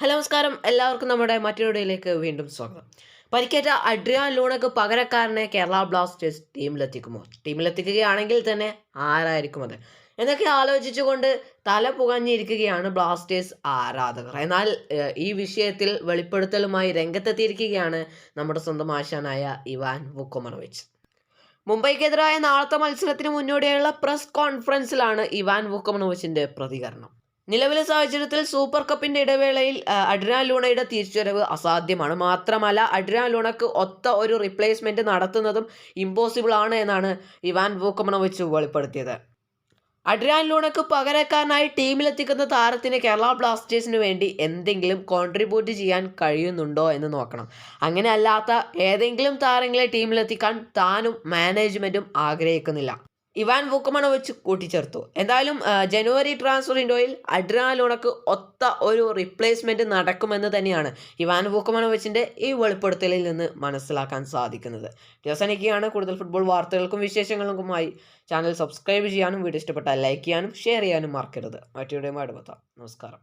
Hello നമസ്കാരം. എല്ലാവർക്കും നമ്മുടെ മറ്റൊരു വീഡിയോയിലേക്ക് വീണ്ടും സ്വാഗതം. പരിക്കേറ്റ അഡ്രിയാൻ ലൂണക്ക് പകരക്കാരനെ കേരള ബ്ലാസ്റ്റേഴ്സ് ടീമിലെത്തിക്കുമോ? ടീമിലെത്തിക്കുകയാണെങ്കിൽ തന്നെ ആരായിരിക്കും അത്? എന്നൊക്കെ ആലോചിച്ചുകൊണ്ട് തല പുകഞ്ഞിരിക്കുകയാണ് ബ്ലാസ്റ്റേഴ്സ് ആരാധകർ. എന്നാൽ ഈ വിഷയത്തിൽ വെളിപ്പെടുത്തലുമായി രംഗത്തെത്തിയിരിക്കുകയാണ് നമ്മുടെ സ്വന്തം ആശാനായ ഇവാൻ വുക്കോമറോവിച്ച്. മുംബൈക്കെതിരായ നാളത്തെ മത്സരത്തിന് മുന്നോടിയായുള്ള പ്രസ് കോൺഫറൻസിലാണ് ഇവാൻ വുക്കോമറോവിച്ചിന്റെ പ്രതികരണം. നിലവിലെ സാഹചര്യത്തിൽ സൂപ്പർ കപ്പിന്റെ ഇടവേളയിൽ ആ, അഡ്രിയാൻ ലൂണയുടെ തിരിച്ചുവരവ് അസാധ്യമാണ്. മാത്രമല്ല അഡ്രിയാൻ ലൂണക്ക് ഒത്ത ഒരു റിപ്ലേസ്മെന്റ് നടത്തുന്നതും ഇമ്പോസിബിൾ ആണ് എന്നാണ് ഇവാൻ വൂക്കമണോവിച്ച് വെളിപ്പെടുത്തിയത്. അഡ്രിയാൻ ലൂണക്ക് പകരക്കാരനായി ടീമിലെത്തിക്കുന്ന താരത്തിന് കേരള ബ്ലാസ്റ്റേഴ്സിന് വേണ്ടി എന്തെങ്കിലും കോൺട്രിബ്യൂട്ട് ചെയ്യാൻ കഴിയുന്നുണ്ടോ എന്ന് നോക്കണം. അങ്ങനെ അല്ലാത്ത ഏതെങ്കിലും താരങ്ങളെ ടീമിലെത്തിക്കാൻ താനും മാനേജ്മെന്റും ആഗ്രഹിക്കുന്നില്ല. ഇവാൻ വൂക്കമണോവിച്ച് കൂട്ടിച്ചേർത്തു. എന്തായാലും ജനുവരി ട്രാൻസ്ഫർ വിൻഡോയിൽ അഡ്രാ ലോണക്ക് ഒത്ത ഒരു റിപ്ലേസ്മെന്റ് നടക്കുമെന്ന് തന്നെയാണ് ഇവാൻ വുക്കമണോവിച്ചിന്റെ ഈ വെളിപ്പെടുത്തലിൽ നിന്ന് മനസ്സിലാക്കാൻ സാധിക്കുന്നത്. ദിവസനിക്കുകയാണ് കൂടുതൽ ഫുട്ബോൾ വാർത്തകൾക്കും വിശേഷങ്ങൾക്കുമായി ചാനൽ സബ്സ്ക്രൈബ് ചെയ്യാനും വീഡിയോ ഇഷ്ടപ്പെട്ടാൽ ലൈക്ക് ചെയ്യാനും ഷെയർ ചെയ്യാനും മറക്കരുത്. മറ്റൊരു അടുത്ത നമസ്കാരം.